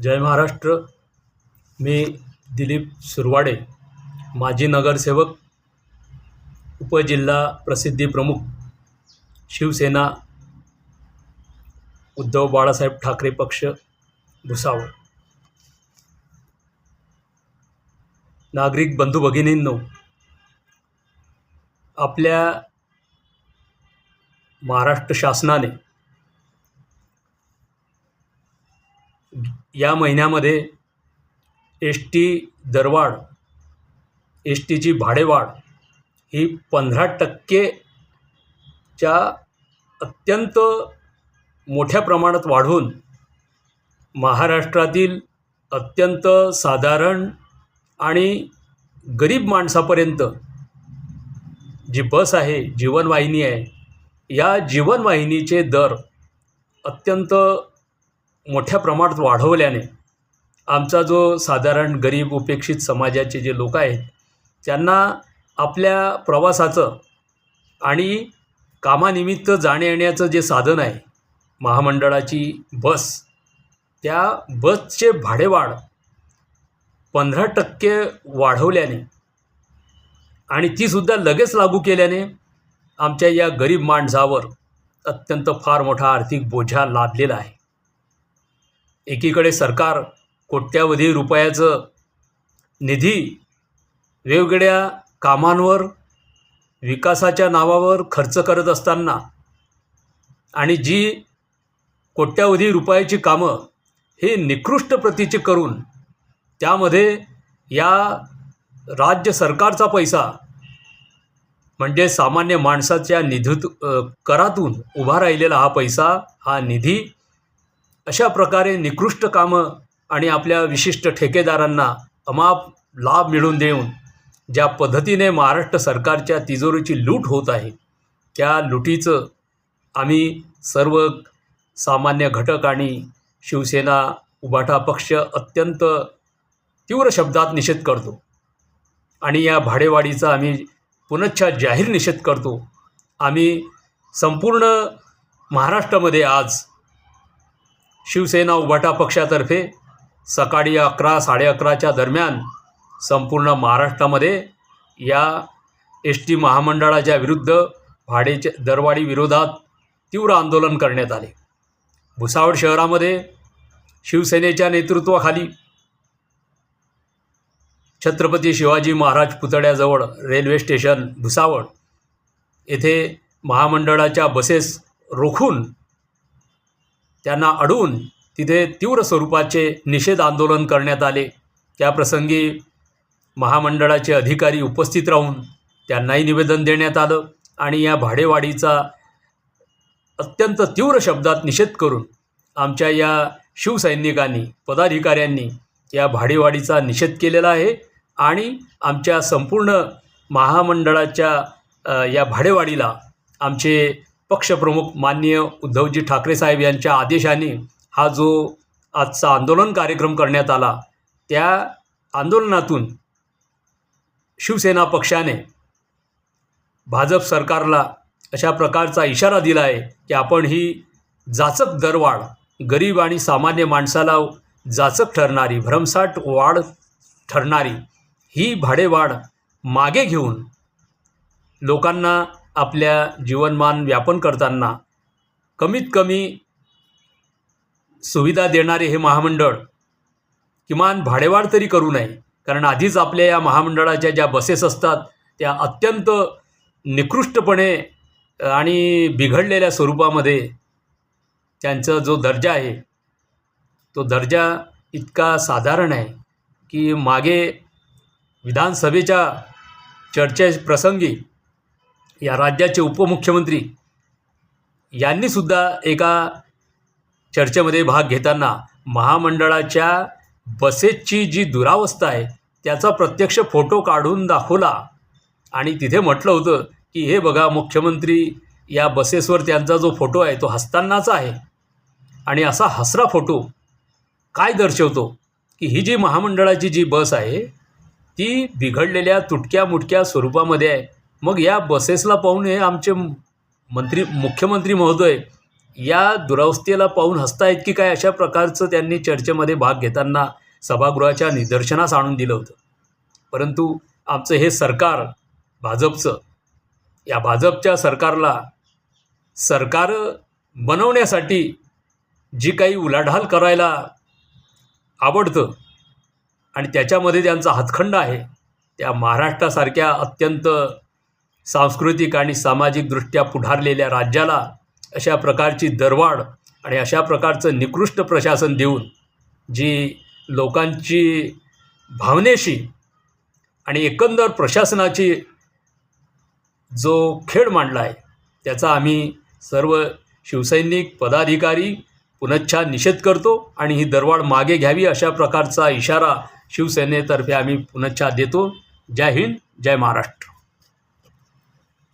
जय महाराष्ट्र. मी दिलीप सुरवाडे माजी नगरसेवक उपजिल्हा प्रसिद्धी प्रमुख शिवसेना उद्धव बाळासाहेब ठाकरे पक्ष भुसावळ. नागरिक बंधू भगिनींनो आपल्या महाराष्ट्र शासनाने या महिन्यामध्ये एस टी दरवाढ एस टीची भाडेवाढ ही पंधरा टक्केच्या अत्यंत मोठ्या प्रमाणात वाढवून महाराष्ट्रातील अत्यंत साधारण आणि गरीब माणसापर्यंत जी बस आहे जीवनवाहिनी आहे या जीवनवाहिनीचे दर अत्यंत मोठ्या प्रमाणात वाढवल्याने आमचा जो साधारण गरीब उपेक्षित समाजाचे जे लोक आहेत त्यांना आपल्या प्रवासाचं आणि कामानिमित्त जाण्यायेण्याचं येण्याचं जे साधन आहे महामंडळाची बस त्या बसचे भाडेवाढ पंधरा टक्के वाढवल्याने आणि तीसुद्धा लगेच लागू केल्याने आमच्या या गरीब माणसावर अत्यंत फार मोठा आर्थिक बोजा लादलेला आहे. एकीकडे सरकार कोट्यावधी रुपयाचं निधी वेगवेगळ्या कामांवर विकासाच्या नावावर खर्च करत असताना आणि जी कोट्यावधी रुपयाची कामं हे निकृष्ट प्रतीचे करून त्यामध्ये या राज्य सरकारचा पैसा म्हणजे सामान्य माणसाच्या निधीत करातून उभा राहिलेला हा पैसा हा निधी अशा प्रकारे निकृष्ट कामं आणि आपल्या विशिष्ट ठेकेदारांना अमाप लाभ मिळवून देऊन ज्या पद्धतीने महाराष्ट्र सरकारच्या तिजोरीची लूट होत आहे त्या लुटीचं आम्ही सर्व सामान्य घटक आणि शिवसेना उबाठा पक्ष अत्यंत तीव्र शब्दात निषेध करतो. आणि या भाडेवाढीचा आम्ही पुनच्छा जाहीर निषेध करतो. आम्ही संपूर्ण महाराष्ट्रामध्ये आज शिवसेना उभाटा पक्षातर्फे सकाळी अकरा साडे अकराच्या दरम्यान संपूर्ण महाराष्ट्रामध्ये या एस टी महामंडळाच्या विरुद्ध भाडेच्या दरवाढी विरोधात तीव्र आंदोलन करण्यात आले. भुसावळ शहरामध्ये शिवसेनेच्या नेतृत्वाखाली छत्रपती शिवाजी महाराज पुतळ्याजवळ रेल्वे स्टेशन भुसावळ येथे महामंडळाच्या बसेस रोखून त्यांना अडवून तिथे तीव्र स्वरूपाचे निषेध आंदोलन करण्यात आले. त्याप्रसंगी महामंडळाचे अधिकारी उपस्थित राहून त्यांनाही निवेदन देण्यात आलं आणि या भाडेवाढीचा अत्यंत तीव्र शब्दात निषेध करून आमच्या या शिवसैनिकांनी पदाधिकाऱ्यांनी या भाडेवाढीचा निषेध केलेला आहे आणि आमच्या संपूर्ण महामंडळाच्या या भाडेवाढीला आमचे पक्षप्रमुख माननीय उद्धवजी ठाकरे साहेब यांच्या आदेशाने हा जो आजचा आंदोलन कार्यक्रम करण्यात आला त्या आंदोलनातून शिवसेना पक्षाने भाजप सरकारला अशा प्रकारचा इशारा दिला आहे की आपण ही जाचक दरवाढ गरीब आणि सामान्य माणसाला जाचक ठरणारी भ्रमसाट वाढ ठरणारी ही भाडेवाढ मागे घेऊन लोकांना आपल्या जीवनमान व्यापन करताना कमीत कमी सुविधा देणारे हे महामंडळ किमान भाडेवाढ तरी करू नये. कारण आधीच आपल्या या महामंडळाच्या ज्या बसेस असतात त्या अत्यंत निकृष्टपणे आणि बिघडलेल्या स्वरूपामध्ये त्यांचा जो दर्जा आहे तो दर्जा इतका साधारण आहे की मागे विधानसभेच्या चर्चे प्रसंगी या राज्याचे उपमुख्यमंत्री यांनीसुद्धा एका चर्चेमध्ये भाग घेताना महामंडळाच्या बसेसची जी दुरावस्था आहे त्याचा प्रत्यक्ष फोटो काढून दाखवला. आणि तिथे म्हटलं होतं की हे बघा मुख्यमंत्री या बसेसवर त्यांचा जो फोटो आहे तो हसतानाचा आहे. आणि असा हसरा फोटो काय दर्शवतो की ही जी महामंडळाची जी बस आहे ती बिघडलेल्या तुटक्या मुटक्या स्वरूपामध्ये आहे. मग या बसेसला पाहून हे आमचे मंत्री मुख्यमंत्री महोदय या दुरावस्थेला पाहून हसतायत की काय अशा प्रकारचं त्यांनी चर्चेमध्ये भाग घेताना सभागृहाच्या निदर्शनास आणून दिलं होतं. परंतु आमचं हे सरकार भाजपचं या भाजपच्या सरकारला सरकार बनवण्यासाठी जी काही उलाढाल करायला आवडतं आणि त्याच्यामध्ये त्यांचा हातखंड आहे त्या महाराष्ट्रासारख्या अत्यंत सांस्कृतिक आणि सामाजिकदृष्ट्या पुढारलेल्या राज्याला अशा प्रकारची दरवाढ आणि अशा प्रकारचं निकृष्ट प्रशासन देऊन जी लोकांची भावनेशी आणि एकंदर प्रशासनाची जो खेळ मांडला आहे त्याचा आम्ही सर्व शिवसैनिक पदाधिकारी पुनच्छा निषेध करतो आणि ही दरवाढ मागे घ्यावी अशा प्रकारचा इशारा शिवसेनेतर्फे आम्ही पुनच्छा देतो. जय हिंद जय महाराष्ट्र.